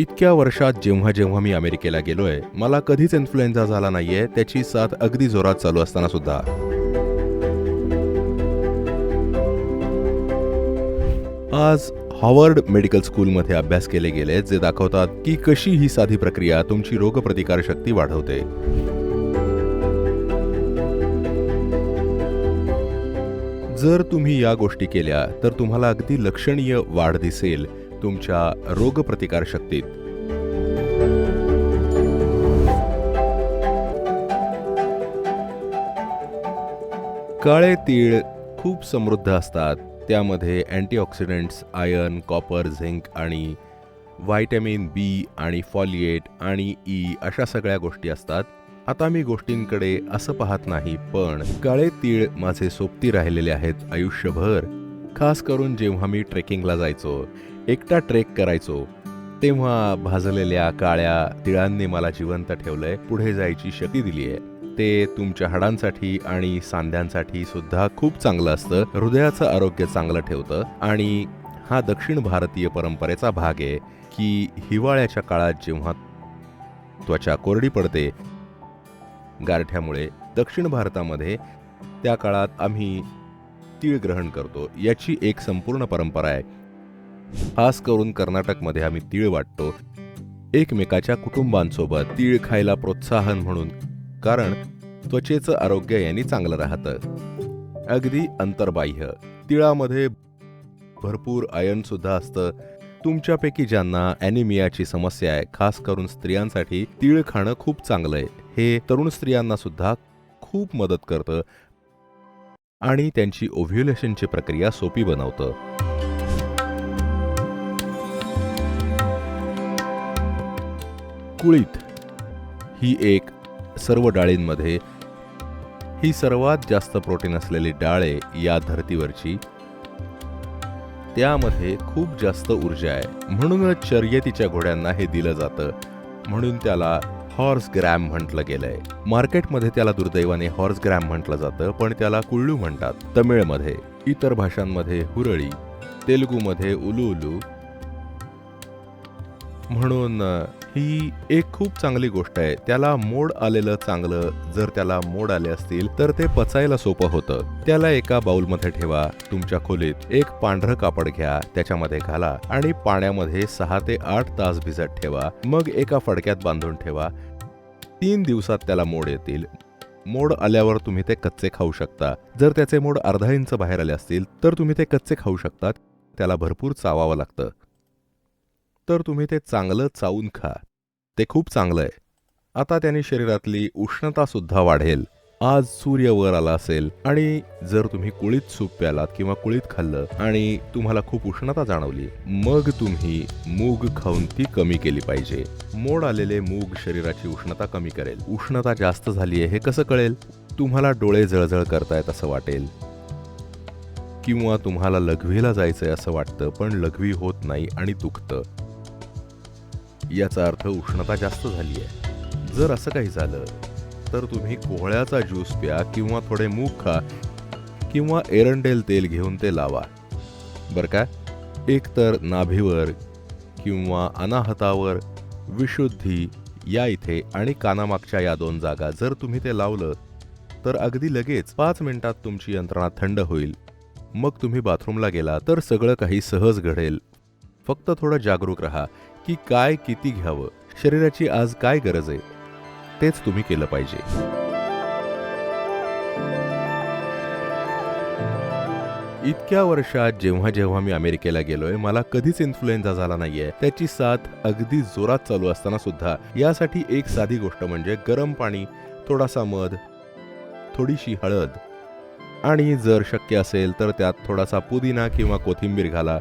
इतक्या वर्षात जेव्हा जेव्हा मी अमेरिकेला गेलोय मला कधीच इन्फ्लुएन्झा झाला नाहीये त्याची साथ अगदी जोरात चालू असताना सुद्धा. आज हॉवर्ड मेडिकल स्कूलमध्ये अभ्यास केले गेले जे दाखवतात की कशी ही साधी प्रक्रिया तुमची रोगप्रतिकारशक्ती वाढवते. जर तुम्ही या गोष्टी केल्या तर तुम्हाला अगदी लक्षणीय वाढ दिसेल. तुमच्या रोगप्रतिकारशक्तीत काळे तीळ खूप समृद्ध असतात. त्यामध्ये अँटीऑक्सिडंट्स आयर्न कॉपर झिंक आणि व्हायटॅमिन बी आणि फॉलिएट आणि ई अशा सगळ्या गोष्टी असतात. आता मी गोष्टींकडे असं पाहत नाही पण काळे तीळ माझे सोबती राहिलेले आहेत आयुष्यभर. खास करून जेव्हा मी ट्रेकिंगला जायचो एकटा ट्रेक करायचो. तेव्हा भाजलेल्या काळ्या तिळांनी मला जिवंत ठेवलंय पुढे जायची शक्ती दिली आहे ते तुमच्या हाडांसाठी आणि सांध्यांसाठी सुद्धा खूप चांगलं असतं. हृदयाचं आरोग्य चांगलं ठेवतं आणि हा दक्षिण भारतीय परंपरेचा भाग आहे की हिवाळ्याच्या काळात जेव्हा त्वचा कोरडी पडते गारठ्यामुळे दक्षिण भारतामध्ये त्या काळात आम्ही तीळ ग्रहण करतो. याची एक संपूर्ण परंपरा आहे. खास करून कर्नाटकमध्ये आम्ही तीळ वाटतो. एकमेकाच्या कुटुंबांसोबत तीळ खायला प्रोत्साहन म्हणून कारण त्वचेचं आरोग्य यांनी चांगलं राहतं. अगदी अंतर्बाह्य. तिळामध्ये भरपूर आयन सुद्धा असतं. तुमच्यापैकी ज्यांना अॅनिमियाची समस्या आहे खास करून स्त्रियांसाठी तीळ खाणं खूप चांगलं आहे. हे तरुण स्त्रियांना सुद्धा खूप मदत करतं आणि त्यांची ओव्ह्युलेशनची प्रक्रिया सोपी बनवतं. कुळीत ही एक सर्व डाळींमध्ये ही सर्वात जास्त प्रोटीन असलेली डाळे या धर्तीवरची. त्यामध्ये खूप जास्त ऊर्जा आहे. म्हणूनच शर्यतीच्या घोड्यांना हे दिलं जातं. म्हणून त्याला हॉर्स ग्रॅम म्हटलं गेलंय. मार्केटमध्ये त्याला दुर्दैवाने हॉर्स ग्रॅम म्हटलं जातं पण त्याला कुळ्ळू म्हणतात. तमिळमध्ये इतर भाषांमध्ये हुरळी तेलुगूमध्ये उलू उलू म्हणून ही एक खूप चांगली गोष्ट आहे. त्याला मोड आलेलं चांगलं. जर त्याला मोड आले असतील तर ते पचायला सोपं होतं. त्याला एका बाउलमध्ये ठेवा तुमच्या खोलीत एक पांढरं कापड घ्या त्याच्यामध्ये घाला आणि पाण्यामध्ये सहा ते आठ तास भिजत ठेवा. मग एका फडक्यात बांधून ठेवा. तीन दिवसात त्याला मोड येतील. मोड आल्यावर तुम्ही ते कच्चे खाऊ शकता. जर त्याचे मोड अर्धा इंच बाहेर आले असतील तर तुम्ही ते कच्चे खाऊ शकता. त्याला भरपूर चावावं लागतं. तर तुम्ही ते चांगलं चावून खा. ते खूप चांगलं आहे. आता त्याने शरीरातली उष्णता सुद्धा वाढेल. आज सूर्य वर आला असेल आणि जर तुम्ही कुळीत सूप प्यालात किंवा कुळीत खाल्लं आणि तुम्हाला खूप उष्णता जाणवली मग तुम्ही मूग खाऊन ती कमी केली पाहिजे. मोड आलेले मूग शरीराची उष्णता कमी करेल. उष्णता जास्त झाली आहे हे कसं कळेल? तुम्हाला डोळे जळजळ करतायत असं वाटेल. किंवा तुम्हाला लघवीला जायचंय असं वाटतं पण लघवी होत नाही आणि दुखतं. याचा अर्थ उष्णता जास्त झाली आहे. जर असं काही झालं तर तुम्ही कोहळ्याचा ज्यूस प्या किंवा थोडे मूग खा किंवा एरंडेल तेल घेऊन ते लावा. बरं का? एकतर नाभीवर किंवा अनाहतावर विशुद्धी या इथे आणि कानामागच्या या दोन जागा जर तुम्ही ते लावलं तर अगदी लगेच पाच मिनिटात तुमची यंत्रणा थंड होईल. मग तुम्ही बाथरूमला गेला तर सगळं काही सहज घडेल. फक्त थोडं जागरूक राहा. की काय किती घ्यावं? शरीराची आज काय गरज आहे? तेच तुम्ही केलं पाहिजे. इतक्या वर्षात जेव्हा जेव्हा मी अमेरिकेला गेलोय मला कधीच इन्फ्लुएन्झा झाला नाहीये. त्याची साथ अगदी जोरात चालू असताना सुद्धा. यासाठी एक साधी गोष्ट म्हणजे गरम पाणी थोडासा मध थोडीशी हळद. आणि जर शक्य असेल तर त्यात थोडासा पुदिना किंवा कोथिंबीर घाला.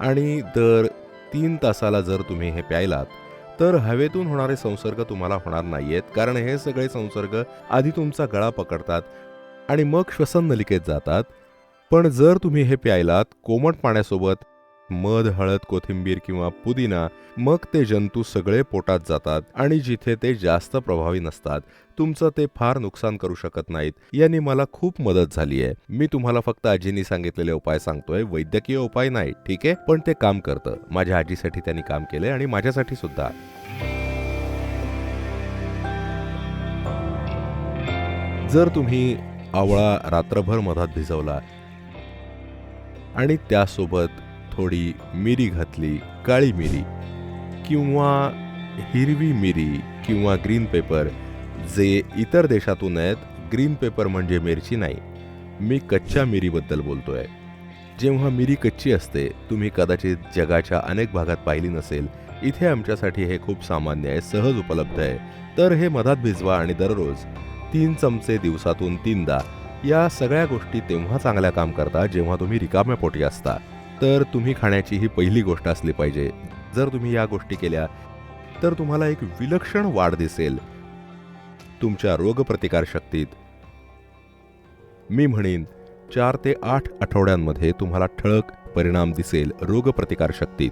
आणि दर तीन तासाला जर तुम्ही हे प्यायलात तर हवेतून होणारे संसर्ग तुम्हाला होणार नाहीयेत. कारण हे सगळे संसर्ग आधी तुमचा गळा पकडतात आणि मग श्वसन नलिकेत जातात. पण जर तुम्ही हे प्यायलात कोमट पाण्यासोबत मध हळद कोथिंबीर किंवा पुदिना मग ते जंतू सगळे पोटात जातात आणि जिथे ते जास्त प्रभावी नसतात. तुमचं ते फार नुकसान करू शकत नाहीत. यांनी मला खूप मदत झाली आहे. मी तुम्हाला फक्त आजींनी सांगितलेले उपाय सांगतोय. वैद्यकीय उपाय नाही ठीक आहे? पण ते काम करतं. माझ्या आजीसाठी त्यांनी काम केलंय आणि माझ्यासाठी सुद्धा. जर तुम्ही आवळा रात्रभर मधात भिजवला आणि त्यासोबत थोडी मिरी घातली काळी मिरी किंवा हिरवी मिरी किंवा ग्रीन पेपर जे इतर देशातून आहेत ग्रीन पेपर म्हणजे मिरची नाही. मी कच्च्या मिरीबद्दल बोलतोय. जेव्हा मिरी कच्ची असते तुम्ही कदाचित जगाच्या अनेक भागात पाहिली नसेल. इथे आमच्यासाठी हे खूप सामान्य आहे सहज उपलब्ध आहे. तर हे मधात भिजवा आणि दररोज तीन चमचे दिवसातून तीनदा या सगळ्या गोष्टी तेव्हा चांगल्या काम करता जेव्हा तुम्ही रिकाम्या पोटी असता. तर तुम्ही खाण्याची ही पहिली गोष्ट असली पाहिजे. जर तुम्ही या गोष्टी केल्या तर तुम्हाला एक विलक्षण वाढ दिसेल. तुमच्या रोगप्रतिकार शक्तीत. मी म्हणेन चार ते आठ आठवड्यांमध्ये तुम्हाला ठळक परिणाम दिसेल रोगप्रतिकार शक्तीत.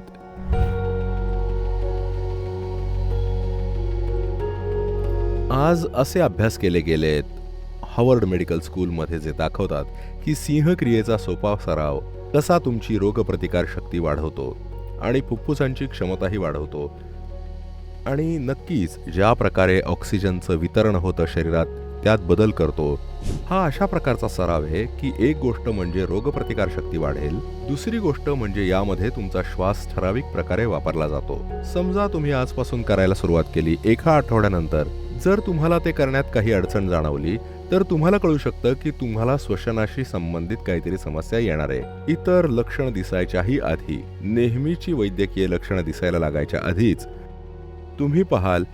आज असे अभ्यास केले गेलेत हॉवर्ड मेडिकल स्कूलमध्ये जे दाखवतात की सिंहक्रियेचा सोपा सराव कसा तुमची रोगप्रतिकार शक्ती वाढवतो आणि फुफ्फुसांची क्षमताही वाढवतो. आणि नक्कीच ज्या प्रकारे ऑक्सिजनचं वितरण होतं शरीरात त्यात बदल करतो हा अशा प्रकारचा सराव आहे की एक गोष्ट म्हणजे रोगप्रतिकार शक्ती वाढेल दुसरी गोष्ट म्हणजे यामध्ये तुमचा श्वास ठराविक प्रकारे वापरला जातो. समजा तुम्ही आजपासून करायला सुरुवात केली एका आठवड्यानंतर जर तुम्हाला ते करण्यात काही अडचण जाणवली तर तुम्हाला कळू शकतं की तुम्हाला श्वसनाशी संबंधित काहीतरी समस्या येणार आहे. इतर लक्षणं दिसायच्याही आधी नेहमीची वैद्यकीय लक्षणं दिसायला लागायच्या आधीच तुम्ही पाहाल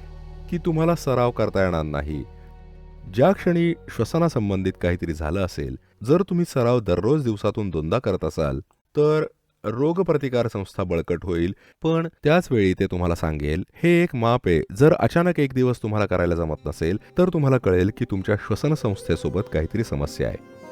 की तुम्हाला सराव करता येणार नाही. ज्या क्षणी श्वसनासंबंधित काहीतरी झालं असेल जर तुम्ही सराव दररोज दिवसातून दोनदा करत असाल तर रोगप्रतिकार संस्था बळकट होईल. पण त्याच वेळी ते तुम्हाला सांगेल हे एक माप आहे. जर अचानक एक दिवस तुम्हाला करायला जमत नसेल तर तुम्हाला कळेल की तुमच्या श्वसन संस्थेसोबत काहीतरी समस्या आहे.